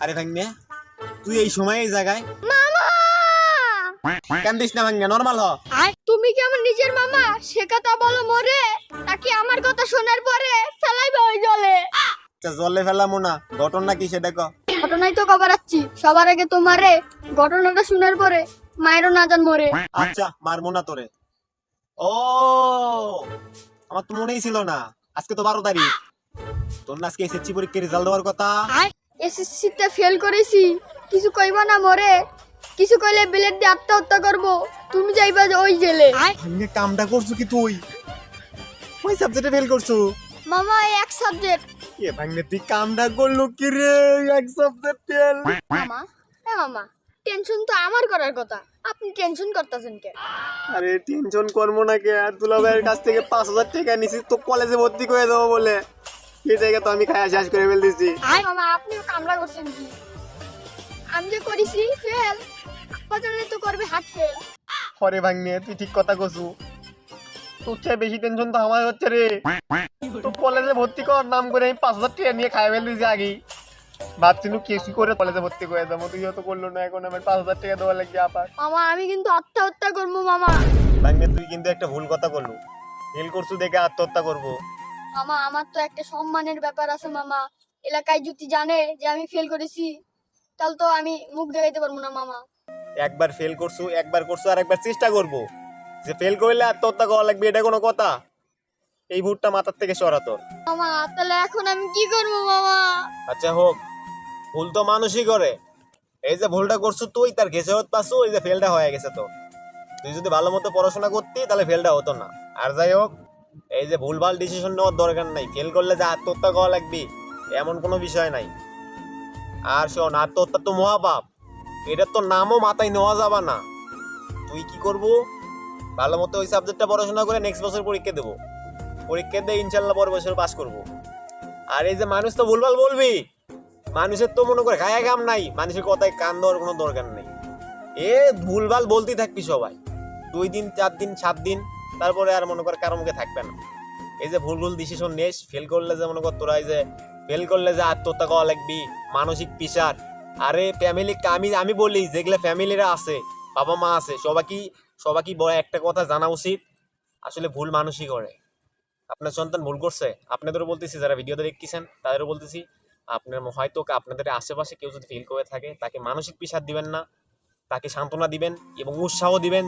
আরে ভাঙ্গে তুই এই সময় এই জায়গায়। মামা! না ভাঙ্গে নর্মাল হ। তুমি কি আমার নিজের মামা? সে কথা বলো মোরে। নাকি আমার কথা শোনার পরে ফেলাইবে ওই জলে? আচ্ছা, জলে ফেলামো না। ঘটনা কি সেটা ক। ঘটনাই তো কবরাচ্ছি সবার আগে তোমারে ঘটনাটা শোনার পরে মায়েরও না জান মরে। আচ্ছা মারবো না তোরে। ও আমার তো মনেই ছিল না। আজকে তো বারো তারিখ। তোর না আজকে এসএসসি পরীক্ষার রেজাল্ট দেওয়ার কথা। এসএসসি তে ফেল করেছি। কিছু কইবা না মরে। কিছু কইলে বিলেট দিয়ে আত্মহত্যা করব। তুমি যাইবা যে ওই জেলে। ভাঙ্গে কামটা করছ কি তুই? ওই সাবজেক্টে ফেল করছ? মামা এই এক সাবজেক্ট এ ভাঙ্গে তুই কামটা করল কি রে? এক সাবজেক্ট ফেল মামা এ মামা টেনশন তো আমার করার কথা। আপনি টেনশন করতেছেন কে? আরে টেনশন করব না কে? আর দুলা ভাইয়ের কাছ থেকে পাঁচ হাজার টাকা নিছি তো কলেজে ভর্তি করে দেবো বলে। এই জায়গা তো আমি খায়া শেষ করে ফেলতেছি। মামা আপনিও কামড়া করছেন কি? আমি যে করেছি ফেল তো করবে হাট ফেল হরে ভাঙ্গে তুই ঠিক কথা কছু তোর চেয়ে বেশি টেনশন তো আমার হচ্ছে রে। তো কলেজে ভর্তি কর নাম করে আমি পাঁচ হাজার টাকা নিয়ে খাই ফেলতেছি আগেই। ভাবছিলু কেসি করে কলেজে ভর্তি করে দেবো তুই তো করল না এখন আমার পাঁচ হাজার টাকা দেওয়া লাগবে আবার। মামা আমি কিন্তু আত্মহত্যা করব মামা। ভাঙ্গে তুই কিন্তু একটা ভুল কথা করলু ফেল করছু দেখে আত্মহত্যা করব। মামা আমার তো একটা সম্মানের ব্যাপার আছে মামা। এলাকায় যদি জানে যে আমি ফেল করেছি তাহলে তো আমি মুখ দেখাইতে পারব না মামা। একবার ফেল করছু একবার করছু আর একবার চেষ্টা করব। যে ফেল করলে আত্মহত্যা করা লাগবে এটা কোনো কথা। এই ভুটটা মাথার থেকে সরাতো মামা তাহলে এখন আমি কি করব মামা? আচ্ছা হোক ভুল তো মানুষই করে। এই যে ভুলটা করছ তুই তার ঘেসে হত পাচ্ছু এই যে ফেলটা হয়ে গেছে তো তুই যদি ভালো মতো পড়াশোনা করতি তাহলে ফেলটা হতো না। আর যাই হোক এই যে ভুলভাল ডিসিশন নেওয়ার দরকার নাই। ফেল করলে যে আত্মহত্যা করা লাগবে, এমন কোনো বিষয় নাই। আর শোন, আত্মহত্যা তো মহাপাপ। এটার তো নামও মাথায় নেওয়া যাবে না। তুই কি করব? ভালো মতো ওই সাবজেক্টটা পড়াশোনা করে নেক্সট বছর পরীক্ষা দেবো। পরীক্ষা দিয়ে ইনশাল্লাহ পরের বছর পাস করব। আর এই যে মানুষ তো ভুলভাল বলবি, মানুষের তো মনে করে খায়া কাম নাই, মানুষের কথায় কান দেওয়ার কোনো দরকার নেই। এ ভুলভাল বলতেই থাকবি সবাই। দুই দিন, চার দিন, সাত দিন তারপরে আর মনে কর কারও মুখে থাকবে না। এই যে ভুল ভুল ডিসিশন নেস ফেল করলে যে মনে কর তোরা এই যে ফেল করলে যে আত্মহত্যা করা লাগবি, মানসিক পিসার আরে ফ্যামিলি আমি আমি বলি, যেগুলো ফ্যামিলিরা আছে, বাবা মা আছে সবাইকে সবাইকে বড় একটা কথা জানা উচিত? আসলে ভুল মানুষই করে। আপনার সন্তান ভুল করছে, আপনাদেরও বলতেছি, যারা ভিডিওতে দেখতেছেন, তাদেরও বলতেছি, আপনার হয়তো আপনাদের আশেপাশে কেউ যদি ফিল করে থাকে, তাকে মানসিক পিসার দিবেন না, তাকে সান্ত্বনা দিবেন এবং উৎসাহ দিবেন।